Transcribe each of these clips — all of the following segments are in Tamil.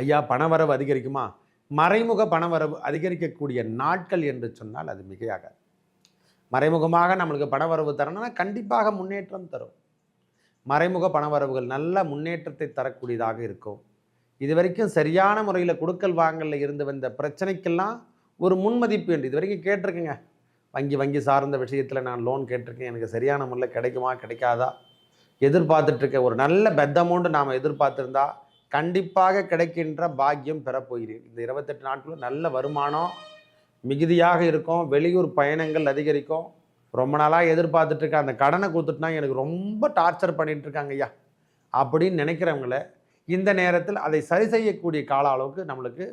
ஐயா பணவரவு அதிகரிக்குமா? மறைமுக பணவரவு அதிகரிக்கக்கூடிய நாட்கள் என்று சொன்னால் அது மிகையாக மறைமுகமாக நம்மளுக்கு பணவரவு தரணும்னா கண்டிப்பாக முன்னேற்றம் தரும். மறைமுக பணவரவுகள் நல்ல முன்னேற்றத்தை தரக்கூடியதாக இருக்கும். இது வரைக்கும் சரியான முறையில் கொடுக்கல் வாங்கலில் இருந்து வந்த பிரச்சனைக்கெல்லாம் ஒரு முன்மதிப்பு என்று இது வரைக்கும் கேட்டிருக்கேங்க. வங்கி வங்கி சார்ந்த விஷயத்தில் நான் லோன் கேட்டிருக்கேன். எனக்கு சரியான முறையில் கிடைக்குமா கிடைக்காதா? எதிர்பார்த்துட்ருக்க ஒரு நல்ல பெத்த அமௌண்ட் நாம் எதிர்பார்த்துருந்தா கண்டிப்பாக கிடைக்கின்ற பாக்கியம் பெறப்போகிறேன் இந்த இருபத்தெட்டு நாட்களும் நல்ல வருமானம் மிகுதியாக இருக்கும் வெளியூர் பயணங்கள் அதிகரிக்கும். ரொம்ப நாளாக எதிர்பார்த்துட்டு இருக்க அந்த கடனை கொடுத்துட்டுனா எனக்கு ரொம்ப டார்ச்சர் பண்ணிட்டு இருக்காங்க ஐயா. அப்படின்னு நினைக்கிறவங்கள இந்த நேரத்தில் அதை சரி செய்யக்கூடிய கால அளவுக்கு நம்மளுக்கு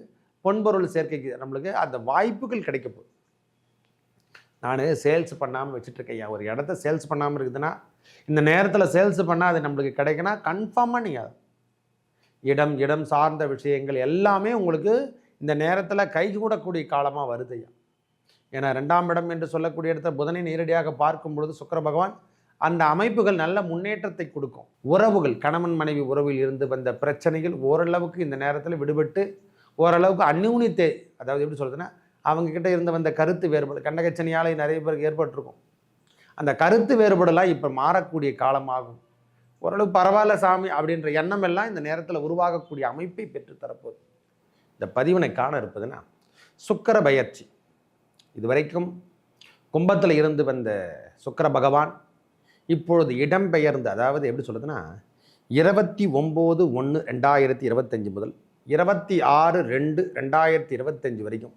பொன்பொருள் சேர்க்கைக்கு நம்மளுக்கு அந்த வாய்ப்புகள் கிடைக்க போகுது. நான் சேல்ஸ் பண்ணாமல் வச்சுட்ருக்கேன் ஐயா. ஒரு இடத்த சேல்ஸ் பண்ணாமல் இருக்குதுன்னா இந்த நேரத்தில் சேல்ஸ் பண்ணால் அது நம்மளுக்கு கிடைக்குன்னா கன்ஃபார்மாக நீங்கள் இடம் இடம் சார்ந்த விஷயங்கள் எல்லாமே உங்களுக்கு இந்த நேரத்தில் கைகூடக்கூடிய காலமாக வருது ஐயா. ஏன்னா ரெண்டாம் இடம் என்று சொல்லக்கூடிய இடத்த புதனை நேரடியாக பார்க்கும் பொழுது சுக்கர பகவான் அந்த அமைப்புகள் நல்ல முன்னேற்றத்தை கொடுக்கும். உறவுகள் கணவன் மனைவி உறவில் இருந்து வந்த பிரச்சனைகள் ஓரளவுக்கு இந்த நேரத்தில் விடுபட்டு ஓரளவுக்கு அந்யூனித்தே அதாவது எப்படி சொல்கிறதுன்னா அவங்கக்கிட்ட இருந்து வந்த கருத்து வேறுபாடு கண்டகச்சனியாலே நிறைய பேருக்கு ஏற்பட்டிருக்கும். அந்த கருத்து வேறுபாடெல்லாம் இப்போ மாறக்கூடிய காலமாகும். ஓரளவு பரவாயில்ல சாமி அப்படின்ற எண்ணம் எல்லாம் இந்த நேரத்தில் உருவாகக்கூடிய அமைப்பை பெற்று தரப்போகுது. இந்த பதிவினை காண இருப்பதுன்னா சுக்கர பயிற்சி. இதுவரைக்கும் கும்பத்தில் இருந்து வந்த சுக்கர பகவான் இப்பொழுது இடம்பெயர்ந்து அதாவது எப்படி சொல்கிறதுன்னா இருபத்தி ஒம்பது ஒன்று ரெண்டாயிரத்தி இருபத்தஞ்சி முதல் இருபத்தி ஆறு ரெண்டு ரெண்டாயிரத்தி இருபத்தஞ்சி வரைக்கும்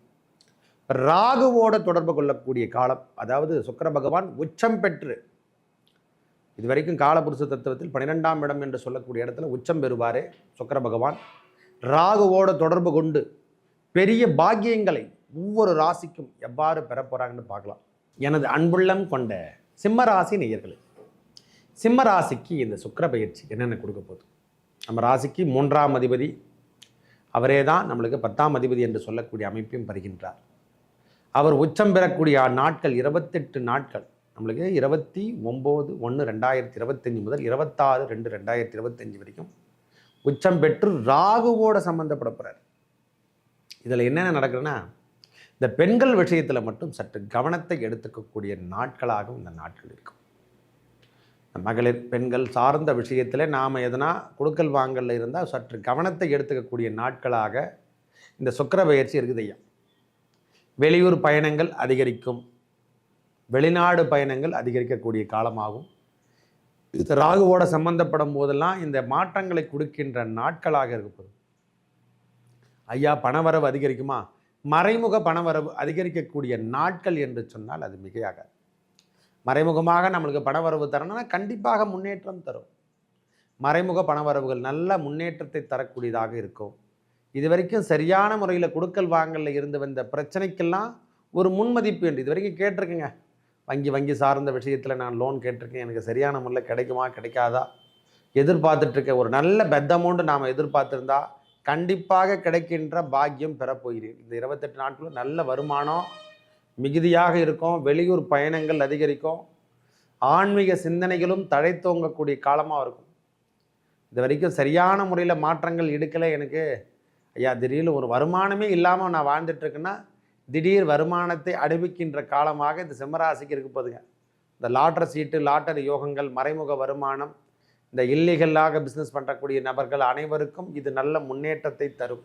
ராகுவோட தொடர்பு கொள்ளக்கூடிய காலம் அதாவது சுக்கர பகவான் உச்சம் பெற்று இதுவரைக்கும் காலபுருஷ தத்துவத்தில் பன்னிரெண்டாம் இடம் என்று சொல்லக்கூடிய இடத்துல உச்சம் பெறுவாரே சுக்கர பகவான். ராகுவோட தொடர்பு கொண்டு பெரிய பாக்கியங்களை ஒவ்வொரு ராசிக்கும் எவ்வாறு பெற போகிறாங்கன்னு பார்க்கலாம். எனது அன்புள்ளம் கொண்ட சிம்மராசி நேயர்களே சிம்ம ராசிக்கு இந்த சுக்கிர பயிற்சி என்னென்ன கொடுக்க போகுது? நம்ம ராசிக்கு மூன்றாம் அதிபதி அவரே தான் நம்மளுக்கு பத்தாம் அதிபதி என்று சொல்லக்கூடிய அமைப்பையும் பெறுகின்றார் அவர் உச்சம் பெறக்கூடிய நாட்கள் இருபத்தெட்டு நாட்கள். நம்மளுக்கு இருபத்தி ஒம்பது ஒன்று ரெண்டாயிரத்தி இருபத்தஞ்சி முதல் இருபத்தாறு ரெண்டு ரெண்டாயிரத்தி இருபத்தஞ்சி வரைக்கும் உச்சம் பெற்று ராகுவோட சம்மந்தப்பட போகிறார் இதில் என்னென்ன நடக்குதுன்னா இந்த பெண்கள் விஷயத்தில் மட்டும் சற்று கவனத்தை எடுத்துக்கக்கூடிய நாட்களாகவும் இந்த நாட்கள் இருக்கும். மகளிர் பெண்கள் சார்ந்த விஷயத்தில் நாம் எதனா கொடுக்கல் வாங்கலில் இருந்தால் சற்று கவனத்தை எடுத்துக்கக்கூடிய நாட்களாக இந்த சுக்கிர பயிற்சி இருக்குது ஐயா வெளியூர் பயணங்கள் அதிகரிக்கும். வெளிநாடு பயணங்கள் அதிகரிக்கக்கூடிய காலமாகும். இது ராகுவோட சம்பந்தப்படும் போதெல்லாம் இந்த மாற்றங்களை கொடுக்கின்ற நாட்களாக இருப்பது ஐயா பணவரவு அதிகரிக்குமா? மறைமுக பணவரவு அதிகரிக்கக்கூடிய நாட்கள் என்று சொன்னால் அது மிகையாக மறைமுகமாக நம்மளுக்கு பணவரவு தரணும்னா கண்டிப்பாக முன்னேற்றம் தரும். மறைமுக பணவரவுகள் நல்ல முன்னேற்றத்தை தரக்கூடியதாக இருக்கும். இது வரைக்கும் சரியான முறையில் கொடுக்கல் வாங்கலில் இருந்து வந்த பிரச்சனைக்கெல்லாம் ஒரு முன்மதிப்பு என்று இது வரைக்கும் கேட்டிருக்கேங்க. வங்கி வங்கி சார்ந்த விஷயத்தில் நான் லோன் கேட்டிருக்கேன். எனக்கு சரியான முறையில் கிடைக்குமா கிடைக்காதா? எதிர்பார்த்துட்ருக்க ஒரு நல்ல பெத்த அமௌண்ட் நாம் எதிர்பார்த்துருந்தா கண்டிப்பாக கிடைக்கின்ற பாக்கியம் பெறப்போகிறேன் இந்த இருபத்தெட்டு நாட்களும் நல்ல வருமானம் மிகுதியாக இருக்கும். வெளியூர் பயணங்கள் அதிகரிக்கும். ஆன்மீக சிந்தனைகளும் தழைத்தோங்கக்கூடிய காலமாக இருக்கும். இது வரைக்கும் சரியான முறையில் மாற்றங்கள் எடுக்கலை எனக்கு. ஐயா திடீர்னு ஒரு வருமானமே இல்லாமல் நான் வாழ்ந்துட்டுருக்கேன்னா திடீர் வருமானத்தை அடைவிக்கின்ற காலமாக இந்த சிம்மராசிக்கு இருக்க இந்த லாட்டரி சீட்டு லாட்டரி யோகங்கள் மறைமுக வருமானம் இந்த இல்லீகலாக பிஸ்னஸ் பண்ணக்கூடிய நபர்கள் அனைவருக்கும் இது நல்ல முன்னேற்றத்தை தரும்.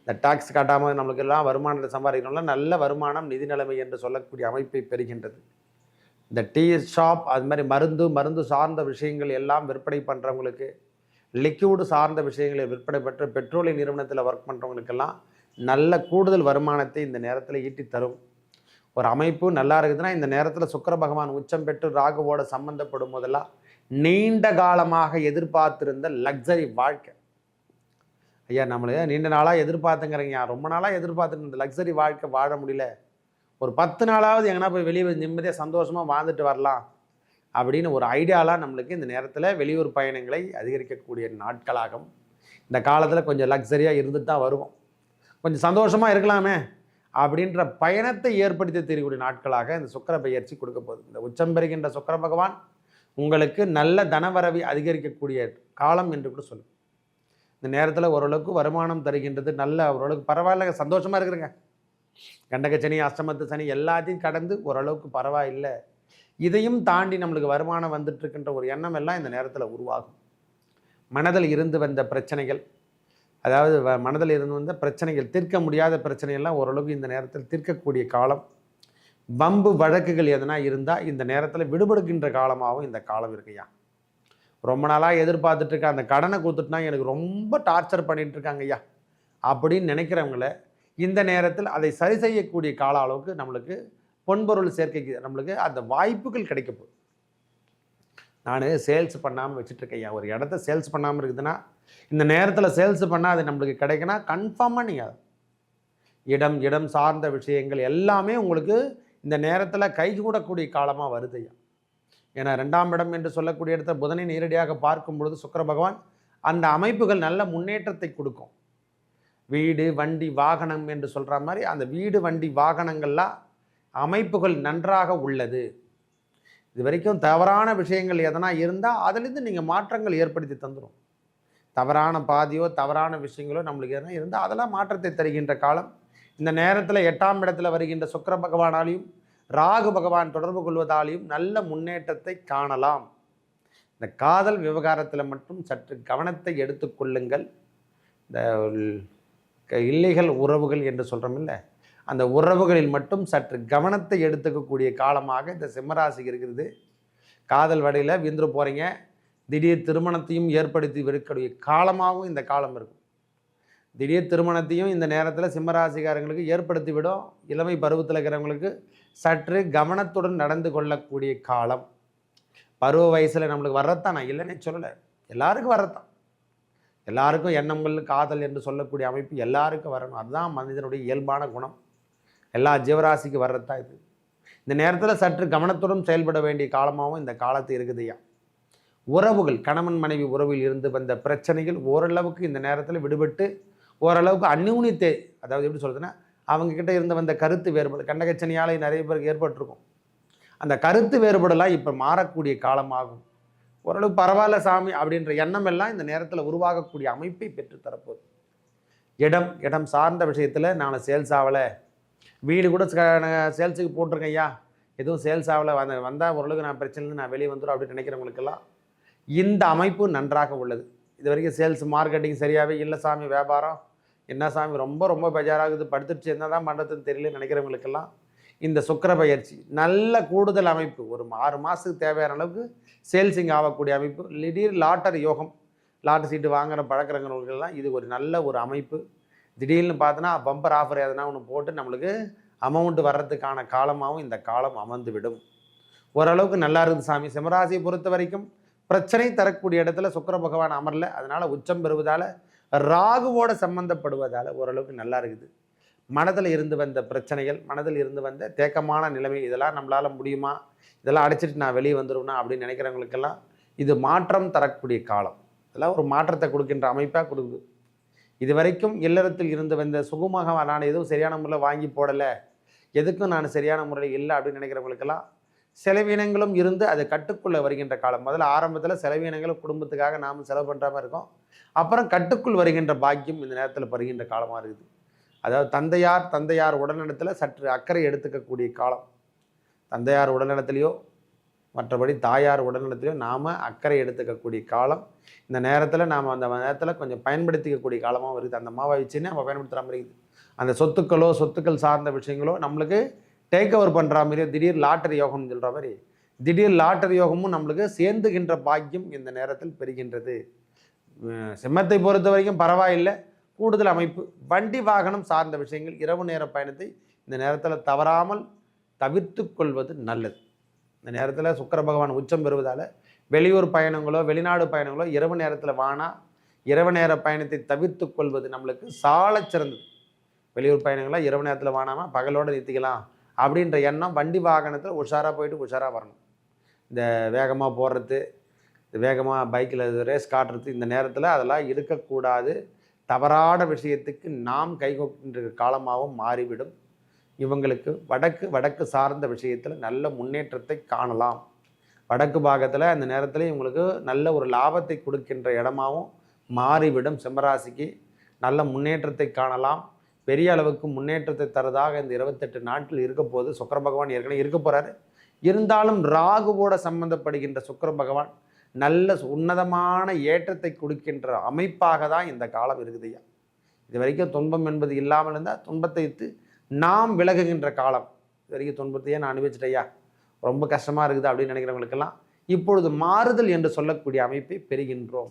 இந்த டாக்ஸ் காட்டாமல் நம்மளுக்கு எல்லாம் வருமானத்தை சம்பாதிக்கணும்னா நல்ல வருமானம் நிதி நிலைமை என்று சொல்லக்கூடிய அமைப்பை பெறுகின்றது. இந்த டீ ஷாப் அது மாதிரி மருந்து மருந்து சார்ந்த விஷயங்கள் எல்லாம் விற்பனை பண்ணுறவங்களுக்கு லிக்யூடு சார்ந்த விஷயங்களை விற்பனை பெற்று பெட்ரோலிய நிறுவனத்தில் ஒர்க் பண்ணுறவங்களுக்கெல்லாம் நல்ல கூடுதல் வருமானத்தை இந்த நேரத்தில் ஈட்டி தரும். ஒரு அமைப்பு நல்லா இருக்குதுன்னா இந்த நேரத்தில் சுக்கர பகவான் உச்சம் பெற்று ராகுவோட சம்பந்தப்படும் போதெல்லாம் நீண்ட காலமாக எதிர்பார்த்திருந்த லக்ஸரி வாழ்க்கை. ஐயா நம்மளே நீண்ட நாளாக எதிர்பார்த்துங்கிறீங்க. ரொம்ப நாளாக எதிர்பார்த்துட்டு இந்த லக்ஸரி வாழ்க்கை வாழ முடியல. ஒரு பத்து நாளாவது எங்கன்னா போய் வெளியே நிம்மதியாக சந்தோஷமாக வாழ்ந்துட்டு வரலாம். அப்படின்னு ஒரு ஐடியாலாம் நம்மளுக்கு இந்த நேரத்தில் வெளியூர் பயணங்களை அதிகரிக்கக்கூடிய நாட்களாகும். இந்த காலத்தில் கொஞ்சம் லக்ஸரியாக இருந்துட்டு தான் வருவோம். கொஞ்சம் சந்தோஷமாக இருக்கலாமே அப்படின்ற பயணத்தை ஏற்படுத்தி தெரியக்கூடிய நாட்களாக இந்த சுக்கர பயிற்சி கொடுக்க போகுது. இந்த உச்சம் பெறுகின்ற சுக்கர பகவான் உங்களுக்கு நல்ல தனவரவை அதிகரிக்கக்கூடிய காலம் என்று கூட சொல்லும் இந்த நேரத்தில் ஓரளவுக்கு வருமானம் தருகின்றது நல்ல ஓரளவுக்கு பரவாயில்ல சந்தோஷமாக இருக்கிறேங்க கண்டக சனி அஷ்டமத்து சனி எல்லாத்தையும் கடந்து ஓரளவுக்கு பரவாயில்லை. இதையும் தாண்டி நம்மளுக்கு வருமானம் வந்துட்டு இருக்கின்ற ஒரு எண்ணம் எல்லாம் இந்த நேரத்தில் உருவாகும். மனதில் இருந்து வந்த பிரச்சனைகள் அதாவது வ- மனதில் இருந்து வந்த பிரச்சனைகள் தீர்க்க முடியாத பிரச்சனையெல்லாம் ஓரளவுக்கு இந்த நேரத்தில் தீர்க்கக்கூடிய காலம். வம்பு வழக்குகள் எதனா இருந்தால் இந்த நேரத்தில் விடுபடுகின்ற காலமாகவும் இந்த காலம் இருக்குய்யா ரொம்ப நாளாக எதிர்பார்த்துட்டு இருக்க அந்த கடனை கொடுத்துட்டுனா எனக்கு ரொம்ப டார்ச்சர் பண்ணிகிட்டு இருக்காங்க ஐயா அப்படின்னு நினைக்கிறவங்கள இந்த நேரத்தில் அதை சரி செய்யக்கூடிய கால அளவுக்கு நம்மளுக்கு பொன்பொருள் சேர்க்கைக்கு நம்மளுக்கு அந்த வாய்ப்புகள் கிடைக்க போகுது நான் சேல்ஸ் பண்ணாமல் வச்சுட்ருக்கேன் ஐயா ஒரு இடத்த சேல்ஸ் பண்ணாமல் இருக்குதுன்னா இந்த நேரத்தில் சேல்ஸ் பண்ணால் அது நம்மளுக்கு கிடைக்குன்னா கன்ஃபார்மாக நீங்கள் இடம் இடம் சார்ந்த விஷயங்கள் எல்லாமே உங்களுக்கு இந்த நேரத்தில் கைகூடக்கூடிய காலமாக வருது ஐயா. ஏன்னா ரெண்டாம் இடம் என்று சொல்லக்கூடிய இடத்த புதனை நேரடியாக பார்க்கும் பொழுது சுக்கர பகவான் அந்த அமைப்புகள் நல்ல முன்னேற்றத்தை கொடுக்கும். வீடு வண்டி வாகனம் என்று சொல்கிற மாதிரி அந்த வீடு வண்டி வாகனங்கள்லாம் அமைப்புகள் நன்றாக உள்ளது. இது வரைக்கும் தவறான விஷயங்கள் எதனா இருந்தால் அதிலிருந்து நீங்கள் மாற்றங்கள் ஏற்படுத்தி தந்துடும் தவறான பாதியோ தவறான விஷயங்களோ நம்மளுக்கு எதனா இருந்தால் அதெல்லாம் மாற்றத்தை தருகின்ற காலம். இந்த நேரத்தில் எட்டாம் இடத்துல வருகின்ற சுக்கிர பகவானாலையும் ராகு பகவான் தொடர்பு கொள்வதாலையும் நல்ல முன்னேற்றத்தை காணலாம். இந்த காதல் விவகாரத்தில் மட்டும் சற்று கவனத்தை எடுத்துக்கொள்ளுங்கள் இந்த க- இல்லைகள் உறவுகள் என்று சொல்கிறோம் இல்லை? அந்த உறவுகளில் மட்டும் சற்று கவனத்தை எடுத்துக்கக்கூடிய காலமாக இந்த சிம்மராசி இருக்கிறது காதல் வடையில் விந்துரு போகிறீங்க திடீர் திருமணத்தையும் ஏற்படுத்தி இருக்கக்கூடிய காலமாகவும் இந்த காலம் இருக்கும். திடீர் திருமணத்தையும் இந்த நேரத்தில் சிம்மராசிக்காரங்களுக்கு ஏற்படுத்தி விடும். இளமை பருவத்தில் இருக்கிறவங்களுக்கு சற்று கவனத்துடன் நடந்து கொள்ளக்கூடிய காலம். பருவ வயசில் நம்மளுக்கு வரத்தான் நான் இல்லைன்னே சொல்லலை. எல்லாருக்கும் வரத்தான் எல்லாருக்கும் எண்ணங்கள் காதல் என்று சொல்லக்கூடிய அமைப்பு எல்லாருக்கும் வரணும். அதுதான் மனிதனுடைய இயல்பான குணம். எல்லா ஜீவராசிக்கு வர்றதுதான் இது. இந்த நேரத்தில் சற்று கவனத்துடன் செயல்பட வேண்டிய காலமாகவும் இந்த காலத்து இருக்குதுயா உறவுகள் கணவன் மனைவி உறவில் இருந்து வந்த பிரச்சனைகள் ஓரளவுக்கு இந்த நேரத்தில் விடுபட்டு ஓரளவுக்கு அந்யூனித்தை அதாவது எப்படி சொல்கிறதுன்னா அவங்க கிட்ட இருந்து வந்த கருத்து வேறுபாடு கண்டகச்சனையால் நிறைய பேருக்கு ஏற்பட்டிருக்கும். அந்த கருத்து வேறுபாடெல்லாம் இப்போ மாறக்கூடிய காலமாகும். ஓரளவுக்கு பரவாயில்ல சாமி அப்படின்ற எண்ணம் எல்லாம் இந்த நேரத்தில் உருவாகக்கூடிய அமைப்பை பெற்றுத்தரப்போகுது இடம் இடம் சார்ந்த விஷயத்தில் நான் சேல்ஸ் ஆகலை. வீடு கூட சேல்ஸுக்கு போட்டிருக்கேன் ஐயா. எதுவும் சேல்ஸ் ஆகலை. வந்த வந்தால் ஓரளவுக்கு நான் பிரச்சனை நான் வெளியே வந்துடும் அப்படின்னு நினைக்கிறவங்களுக்கெல்லாம் இந்த அமைப்பு நன்றாக உள்ளது. இது வரைக்கும் சேல்ஸ் மார்க்கெட்டிங் சரியாகவே இல்லை சாமி வியாபாரம். என்ன சாமி ரொம்ப ரொம்ப பெஜாராகுது. படுத்துட்டு என்ன தான் பண்ணுறதுன்னு தெரியல நினைக்கிறவங்களுக்கெல்லாம் இந்த சுக்கிர பயிற்சி நல்ல கூடுதல் அமைப்பு. ஒரு ஆறு மாதத்துக்கு தேவையான அளவுக்கு சேல்ஸிங் ஆகக்கூடிய அமைப்பு. திடீர் லாட்டரி யோகம் லாட்டரி சீட்டு வாங்குகிற பழக்கிறவங்களுக்கெல்லாம் இது ஒரு நல்ல ஒரு அமைப்பு. திடீர்னு பார்த்தோன்னா பம்பர் ஆஃபர் எதனா ஒன்று போட்டு நம்மளுக்கு அமௌண்ட் வர்றதுக்கான காலமாகவும் இந்த காலம் அமர்ந்து விடும் ஓரளவுக்கு நல்லா இருக்குது சாமி. சிம்மராசியை பொறுத்த வரைக்கும் பிரச்சனை தரக்கூடிய இடத்துல சுக்கிர பகவான் அமரல அதனால உச்சம் பெறுவதால ராகுவோட சம்பந்தப்படுவதால ஓரளவுக்கு நல்லா இருக்குது. மனதில் இருந்து வந்த பிரச்சனைகள் மனதில் இருந்து வந்த தேக்கமான நிலைமை இதெல்லாம் நம்மளால முடியுமா? இதெல்லாம் அடைச்சிட்டு நான் வெளியே வந்துடுவேனா அப்படின்னு நினைக்கிறவங்களுக்கெல்லாம் இது மாற்றம் தரக்கூடிய காலம். இதெல்லாம் ஒரு மாற்றத்தை கொடுக்கின்ற அமைப்பாக கொடுக்குது. இது வரைக்கும் இல்லறத்தில் இருந்து வந்த சுகமாக நான் எதுவும் சரியான முறையில் வாங்கி போடலை. எதுக்கும் நான் சரியான முறையில் இல்லை அப்படின்னு நினைக்கிறவங்களுக்கெல்லாம் செலவினங்களும் இருந்து அது கட்டுக்குள்ளே வருகின்ற காலம். முதல்ல ஆரம்பத்தில் செலவினங்களும் குடும்பத்துக்காக நாம் செலவு பண்ணுற மாதிரி இருக்கும். அப்புறம் கட்டுக்குள் வருகின்ற பாக்கியம் இந்த நேரத்தில் வருகின்ற காலமாக இருக்குது. அதாவது தந்தையார் தந்தையார் உடல்நலத்தில் சற்று அக்கறை எடுத்துக்கக்கூடிய காலம். தந்தையார் உடல்நலத்திலையோ மற்றபடி தாயார் உடல்நலத்திலையோ நாம் அக்கறை எடுத்துக்கக்கூடிய காலம். இந்த நேரத்தில் நாம் அந்த நேரத்தில் கொஞ்சம் பயன்படுத்திக்கக்கூடிய காலமாகவும் இருக்குது. அந்த மாவை வச்சுன்னு நம்ம பயன்படுத்துகிற மாதிரி இருக்குது. அந்த சொத்துக்களோ சொத்துக்கள் சார்ந்த விஷயங்களோ நம்மளுக்கு டேக் ஓவர் பண்ணுற மாதிரியோ திடீர் லாட்டரி யோகம்னு சொல்கிற மாதிரி திடீர் லாட்டரி யோகமும் நம்மளுக்கு சேர்ந்துகின்ற பாக்கியம் இந்த நேரத்தில் பெறுகின்றது. சிம்மத்தை பொறுத்த வரைக்கும் பரவாயில்லை. கூடுதல் அமைப்பு வண்டி வாகனம் சார்ந்த விஷயங்கள் இரவு நேர பயணத்தை இந்த நேரத்தில் தவறாமல் தவிர்த்து கொள்வது நல்லது. இந்த நேரத்தில் சுக்கர பகவான் உச்சம் பெறுவதால் வெளியூர் பயணங்களோ வெளிநாடு பயணங்களோ இரவு நேரத்தில் வானா இரவு நேர பயணத்தை தவிர்த்து கொள்வது நம்மளுக்கு சாலச் சிறந்தது வெளியூர் பயணங்களாக இரவு நேரத்தில் வானாமல் பகலோடு நிறுத்திக்கலாம். அப்படின்ற எண்ணம் வண்டி வாகனத்தில் உஷாராக போயிட்டு உஷாராக வரணும். இந்த வேகமாக போடுறது வேகமாக பைக்கில் ரேஸ் காட்டுறது இந்த நேரத்தில் அதெல்லாம் இருக்கக்கூடாது. தவறான விஷயத்துக்கு நாம் கைகொக்கின்ற காலமாகவும் மாறிவிடும். இவங்களுக்கு வடக்கு வடக்கு சார்ந்த விஷயத்தில் நல்ல முன்னேற்றத்தை காணலாம். வடக்கு பாகத்தில் அந்த நேரத்தில் இவங்களுக்கு நல்ல ஒரு லாபத்தை கொடுக்கின்ற இடமாவும் மாறிவிடும். சிம்மராசிக்கு நல்ல முன்னேற்றத்தை காணலாம். பெரிய அளவுக்கு முன்னேற்றத்தை தரதாக இந்த இருபத்தெட்டு நாட்கள் இருக்க போது சுக்கர பகவான் ஏற்கனவே இருக்க போகிறாரு இருந்தாலும் ராகுவோட சம்பந்தப்படுகின்ற சுக்கர பகவான் நல்ல உன்னதமான ஏற்றத்தை கொடுக்கின்ற அமைப்பாக தான் இந்த காலம் இருக்குதுயா இது வரைக்கும் துன்பம் என்பது இல்லாமல் இருந்தால் துன்பத்தை இத்து நாம் விலகுகின்ற காலம். இது வரைக்கும் துன்பத்தையே நான் அனுபவிச்சிட்டையா ரொம்ப கஷ்டமாக இருக்குது அப்படின்னு நினைக்கிறவங்களுக்கெல்லாம் இப்பொழுது மாறுதல் என்று சொல்லக்கூடிய அமைப்பை பெறுகின்றோம்.